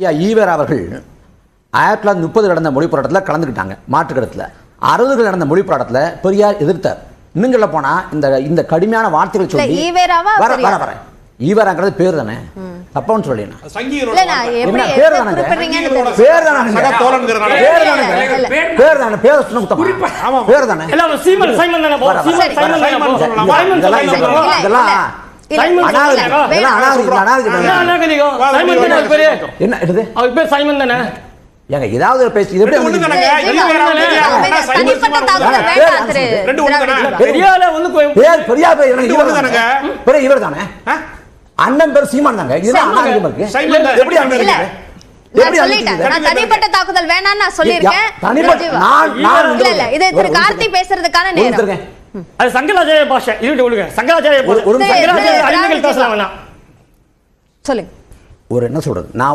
ஐயா ஈவர் அவர்கள் ஆயிரத்தி தொள்ளாயிரத்தி முப்பது நடந்த மொழி போராட்டத்தில் கலந்துக்கிட்டாங்க மாற்றுக்கடத்தில் அறுபதுகள் நடந்த மொழி போராட்டத்தில் பெரியார் எதிர்த்தார். இன்னும் சொல்ல போனா இந்த இந்த கடுமையான வார்த்தைகள் சொல்லி வர வர? வர. ஈவராங்கிறது பேர் தானே? தப்பான்னு சொல்லினா சீமன் தானே ஏங்க ஏதாவது பேசி இது எப்படி ஒண்ணு ரெண்டு ஒண்ணு தானே. பெரியால வந்து கொ- பேர் பெரியா இவர் தானங்க. பெரிய இவர் தானே? அண்ணன் பேர் சீமான் தாங்க இதுதான் இருக்கு. எப்படி அண்ணன் தனிப்பட்ட தாக்குதல் வேணாம்னு நான் சொல்லியிருக்கேன். ராஜீவா. நான்- நான் இல்ல இல்ல இது திரு கார்த்தி பேசுறதுக்கான நேரம். அது சங்கராச்சாரிய பாஷை. இருட்டு ஒழுங்க சங்கராச்சாரிய ஒரு- சங்கராச்சாரிய சரி, அறிஞர்கள். பேசலாம் வேணாம். சொல்லுங்க. ஒரு என்ன சொல்றது? நான்